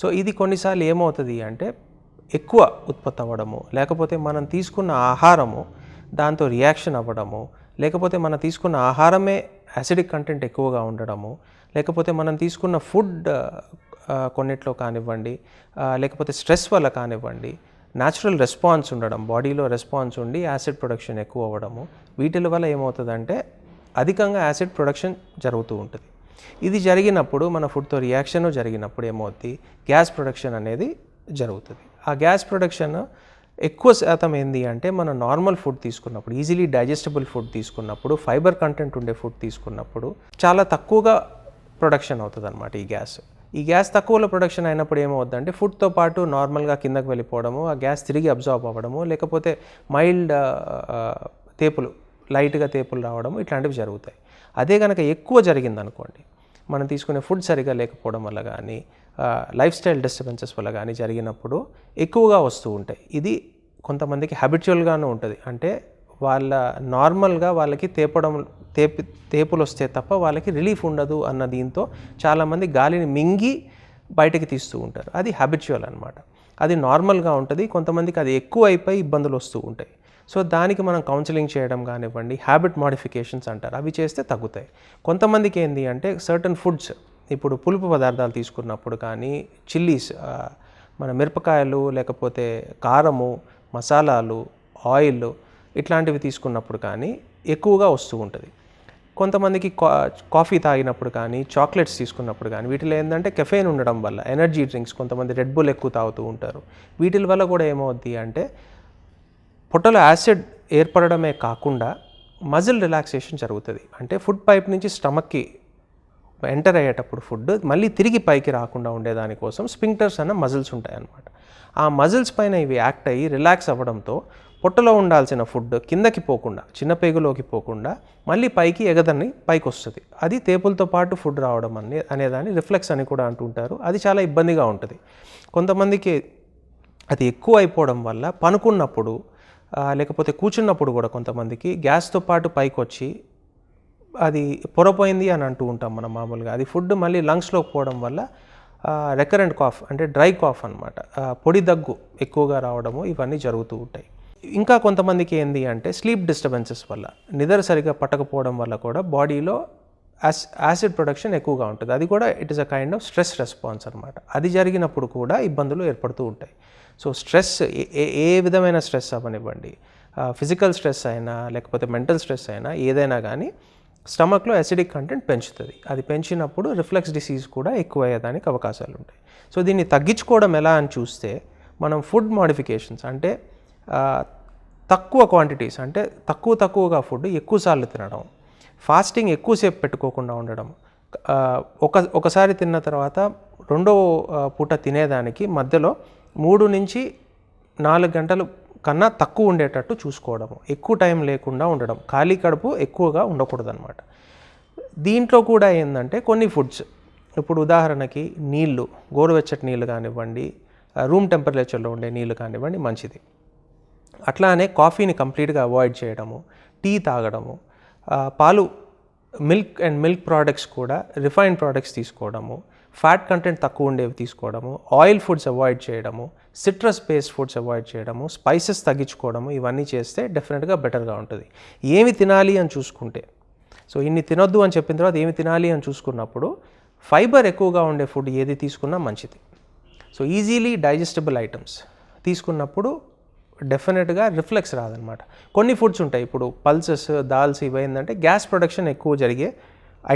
So ఇది కొన్నిసార్లు ఏమవుతుంది అంటే ఎక్కువ ఉత్పత్తి అవ్వడము లేకపోతే మనం తీసుకున్న ఆహారము దాంతో రియాక్షన్ అవ్వడము లేకపోతే మనం తీసుకున్న ఆహారమే యాసిడిక్ కంటెంట్ ఎక్కువగా ఉండడము లేకపోతే మనం తీసుకున్న ఫుడ్ కొన్నిట్లో కానివ్వండి లేకపోతే స్ట్రెస్ వల్ల కానివ్వండి న్యాచురల్ రెస్పాన్స్ ఉండడం బాడీలో రెస్పాన్స్ ఉండి యాసిడ్ ప్రొడక్షన్ ఎక్కువ అవ్వడము వీటి వల్ల ఏమవుతుందంటే అధికంగా యాసిడ్ ప్రొడక్షన్ జరుగుతూ ఉంటుంది. ఇది జరిగినప్పుడు మన ఫుడ్తో రియాక్షన్ జరిగినప్పుడు ఏమవుతుంది గ్యాస్ ప్రొడక్షన్ అనేది జరుగుతుంది. ఆ గ్యాస్ ప్రొడక్షన్ ఎక్కువ శాతం ఏంది అంటే మనం నార్మల్ ఫుడ్ తీసుకున్నప్పుడు ఈజీలీ డైజెస్టబుల్ ఫుడ్ తీసుకున్నప్పుడు ఫైబర్ కంటెంట్ ఉండే ఫుడ్ తీసుకున్నప్పుడు చాలా తక్కువగా ప్రొడక్షన్ అవుతుంది అనమాట ఈ గ్యాస్. ఈ గ్యాస్ తక్కువలో ప్రొడక్షన్ అయినప్పుడు ఏమవుద్దంటే ఫుడ్తో పాటు నార్మల్గా కిందకు వెళ్ళిపోవడము ఆ గ్యాస్ తిరిగి అబ్జార్బ్ అవ్వడము లేకపోతే మైల్డ్ తేపులు లైట్గా తేపులు రావడము ఇట్లాంటివి జరుగుతాయి. అదే కనుక ఎక్కువ జరిగింది అనుకోండి మనం తీసుకునే ఫుడ్ సరిగా లేకపోవడం వల్ల కానీ లైఫ్ స్టైల్ డిస్టర్బెన్సెస్ వల్ల కానీ జరిగినప్పుడు ఎక్కువగా వస్తూ ఉంటాయి. ఇది కొంతమందికి హ్యాబిచువల్గానే ఉంటుంది. అంటే వాళ్ళ నార్మల్గా వాళ్ళకి తేపడం తేపి తేపులు వస్తే తప్ప వాళ్ళకి రిలీఫ్ ఉండదు అన్న దీంతో చాలామంది గాలిని మింగి బయటకి తీస్తూ ఉంటారు. అది హ్యాబిచువల్ అనమాట అది నార్మల్గా ఉంటుంది. కొంతమందికి అది ఎక్కువ అయిపోయి ఇబ్బందులు వస్తూ ఉంటాయి. సో దానికి మనం కౌన్సిలింగ్ చేయడం కానివ్వండి హ్యాబిట్ మాడిఫికేషన్స్ అంటారు. అవి చేస్తే తగ్గుతాయి. కొంతమందికి ఏంది అంటే సర్టన్ ఫుడ్స్ ఇప్పుడు పులుపు పదార్థాలు తీసుకున్నప్పుడు కానీ చిల్లీస్ మన మిరపకాయలు లేకపోతే కారము మసాలాలు ఆయిల్ ఇట్లాంటివి తీసుకున్నప్పుడు కానీ ఎక్కువగా వస్తూ ఉంటుంది. కొంతమందికి కా కాఫీ తాగినప్పుడు కానీ చాక్లెట్స్ తీసుకున్నప్పుడు కానీ వీటిలో ఏంటంటే కెఫెయిన్ ఉండడం వల్ల ఎనర్జీ డ్రింక్స్ కొంతమంది రెడ్ బుల్ ఎక్కువ తాగుతూ ఉంటారు. వీటి వల్ల కూడా ఏమవుద్ది అంటే పొట్టలో యాసిడ్ ఏర్పడడమే కాకుండా మజిల్ రిలాక్సేషన్ జరుగుతుంది. అంటే ఫుడ్ పైప్ నుంచి స్టమక్కి ఎంటర్ అయ్యేటప్పుడు ఫుడ్ మళ్ళీ తిరిగి పైకి రాకుండా ఉండేదానికోసం స్పింక్టర్స్ అన్న మజిల్స్ ఉంటాయన్నమాట. ఆ మజిల్స్ పైన ఇవి యాక్ట్ అయ్యి రిలాక్స్ అవ్వడంతో పొట్టలో ఉండాల్సిన ఫుడ్ కిందకి పోకుండా చిన్న పేగులోకి పోకుండా మళ్ళీ పైకి ఎగదని పైకి వస్తుంది అది తేపులతో పాటు ఫుడ్ రావడం అనే అనేదాన్ని రిఫ్లెక్స్ అని కూడా అంటుంటారు. అది చాలా ఇబ్బందిగా ఉంటుంది. కొంతమందికి అది ఎక్కువ అయిపోవడం వల్ల పనుకున్నప్పుడు లేకపోతే కూర్చున్నప్పుడు కూడా కొంతమందికి గ్యాస్తో పాటు పైకి వచ్చి అది పొరపోయింది అని అంటూ ఉంటాం మనం మామూలుగా. అది ఫుడ్ మళ్ళీ లంగ్స్లోకి పోవడం వల్ల రెకరెంట్ కాఫ్ అంటే డ్రై కాఫ్ అనమాట పొడి దగ్గు ఎక్కువగా రావడము ఇవన్నీ జరుగుతూ ఉంటాయి. ఇంకా కొంతమందికి ఏంది అంటే స్లీప్ డిస్టర్బెన్సెస్ వల్ల నిద్ర సరిగా పట్టకపోవడం వల్ల కూడా బాడీలో యాస్ యాసిడ్ ప్రొడక్షన్ ఎక్కువగా ఉంటుంది. అది కూడా it is a kind of stress response అనమాట అది జరిగినప్పుడు కూడా ఇబ్బందులు ఏర్పడుతూ ఉంటాయి. సో స్ట్రెస్ ఏ- ఏ- ఏ విధమైన స్ట్రెస్ అవ్వనివ్వండి. ఫిజికల్ స్ట్రెస్ అయినా లేకపోతే మెంటల్ స్ట్రెస్ అయినా ఏదైనా కానీ స్టమక్లో అసిడిక్ కంటెంట్ పెంచుతుంది. అది పెంచినప్పుడు రిఫ్లెక్స్ డిసీజ్ కూడా ఎక్కువ అయ్యేదానికి అవకాశాలు ఉంటాయి సో దీన్ని తగ్గించుకోవడం ఎలా అని చూస్తే మనం ఫుడ్ మోడిఫికేషన్స్ అంటే తక్కువ క్వాంటిటీస్ అంటే తక్కువ తక్కువగా ఫుడ్ ఎక్కువసార్లు తినడం ఫాస్టింగ్ ఎక్కువసేపు పెట్టుకోకుండా ఉండడం ఒక ఒకసారి తిన్న తర్వాత రెండో పూట తినేదానికి మధ్యలో మూడు నుంచి నాలుగు గంటలు కన్నా తక్కువ ఉండేటట్టు చూసుకోవడము. ఎక్కువ టైం లేకుండా ఉండడం. ఖాళీ కడుపు ఎక్కువగా ఉండకూడదు అనమాట దీంట్లో కూడా ఏంటంటే కొన్ని ఫుడ్స్. ఇప్పుడు ఉదాహరణకి నీళ్ళు గోరువెచ్చటి నీళ్ళు కానివ్వండి రూమ్ టెంపరేచర్లో ఉండే నీళ్ళు కానివ్వండి మంచిది. అట్లానే కాఫీని కంప్లీట్గా అవాయిడ్ చేయడము టీ తాగడము పాలు మిల్క్ అండ్ మిల్క్ ప్రోడక్ట్స్ కూడా రిఫైన్డ్ ప్రోడక్ట్స్ తీసుకోవడము ఫ్యాట్ కంటెంట్ తక్కువ ఉండేవి తీసుకోవడము ఆయిల్ ఫుడ్స్ అవాయిడ్ చేయడము సిట్రస్ బేస్డ్ ఫుడ్స్ అవాయిడ్ చేయడము స్పైసెస్ తగ్గించుకోవడము ఇవన్నీ చేస్తే డెఫినెట్గా బెటర్గా ఉంటుంది. ఏమి తినాలి అని చూసుకుంటే సో ఇన్ని తినొద్దు అని చెప్పిన తర్వాత ఏమి తినాలి అని చూసుకున్నప్పుడు ఫైబర్ ఎక్కువగా ఉండే ఫుడ్ ఏది తీసుకున్నా మంచిది. సో ఈజీలీ డైజెస్టబుల్ ఐటమ్స్ తీసుకున్నప్పుడు డెఫినెట్గా రిఫ్లెక్స్ రాదనమాట. కొన్ని ఫుడ్స్ ఉంటాయి ఇప్పుడు పల్సెస్ దాల్స్ ఇవి ఏంటంటే గ్యాస్ ప్రొడక్షన్ ఎక్కువ జరిగే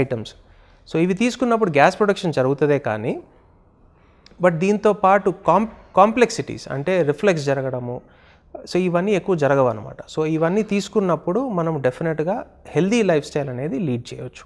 ఐటమ్స్. సో ఇవి తీసుకున్నప్పుడు గ్యాస్ ప్రొడక్షన్ జరుగుతుందే కానీ బట్ దీంతో పాటు కాం కాంప్లెక్సిటీస్ అంటే రిఫ్లెక్స్ జరగడము సో ఇవన్నీ ఎక్కువ జరగవు అనమాట సో ఇవన్నీ తీసుకున్నప్పుడు మనం డెఫినెట్గా హెల్దీ లైఫ్ స్టైల్ అనేది లీడ్ చేయవచ్చు